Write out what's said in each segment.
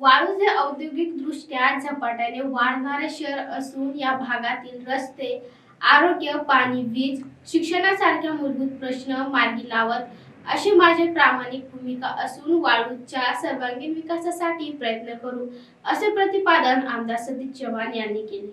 वाळूज हे औद्योगिकदृष्ट्या झपाट्याने वाढणारे शहर असून या भागातील रस्ते आरोग्य पाणी वीज शिक्षणासारख्या मूलभूत प्रश्न मार्गी लावत अशी माझी प्रामाणिक भूमिका असून वाळूजच्या सर्वांगीण विकासासाठी प्रयत्न करू असे प्रतिपादन आमदार सतीश चव्हाण यांनी केले.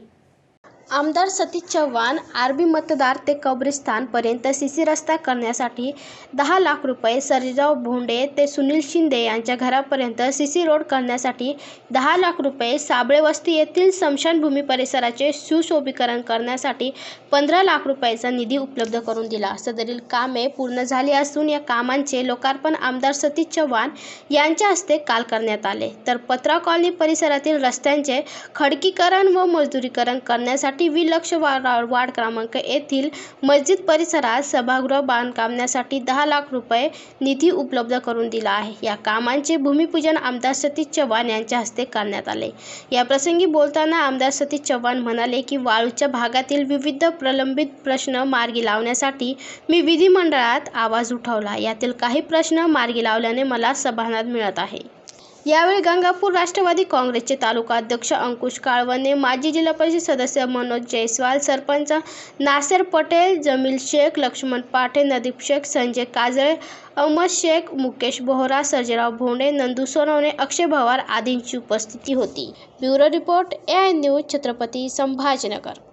आमदार सतीश चव्हाण आरबी मतदार ते कब्रिस्तानपर्यंत सी सीसी रस्ता करण्यासाठी दहा लाख रुपये सर्जेराव भोंडे ते सुनील शिंदे यांच्या घरापर्यंत सीसी रोड करण्यासाठी दहा लाख रुपये साबळे वस्ती येथील स्मशानभूमी परिसराचे सुशोभीकरण करण्यासाठी पंधरा लाख रुपयांचा निधी उपलब्ध करून दिला. सदरील कामे पूर्ण झाली असून या कामांचे लोकार्पण आमदार सतीश चव्हाण यांच्या हस्ते काल करण्यात आले. तर पत्रा कॉलनी परिसरातील रस्त्यांचे खडकीकरण व मजदुरीकरण करण्यासाठी विलक्ष वाड वार्ड क्रमांक येथील मस्जिद परिसरात सभागृह बांधकामासाठी दहा लाख रुपये निधी उपलब्ध करून दिला आहे. या कामांचे भूमिपूजन आमदार सतीश चव्हाण यांच्या हस्ते करण्यात आले. या प्रसंगी बोलताना आमदार सतीश चव्हाण म्हणाले की वाळूच्या भागातील विविध प्रलंबित प्रश्न मार्गी लावण्यासाठी मी विधिमंडळात आवाज उठवला. यातील काही प्रश्न मार्गी लावल्याने मला समाधान मिळत आहे. यावेळी गंगापूर राष्ट्रवादी काँग्रेसचे तालुका अध्यक्ष अंकुश काळवणे माजी जिल्हा परिषद सदस्य मनोज जयस्वाल सरपंच नासेर पटेल जमील शेख लक्ष्मण पाटे नदीप शेख संजय काजळे अहमद शेख मुकेश बोहरा सर्जेराव भोंडे नंदू सोनवणे अक्षय भवार आदींची उपस्थिती होती. Bureau report A I news Chhatrapati Sambhajinagar.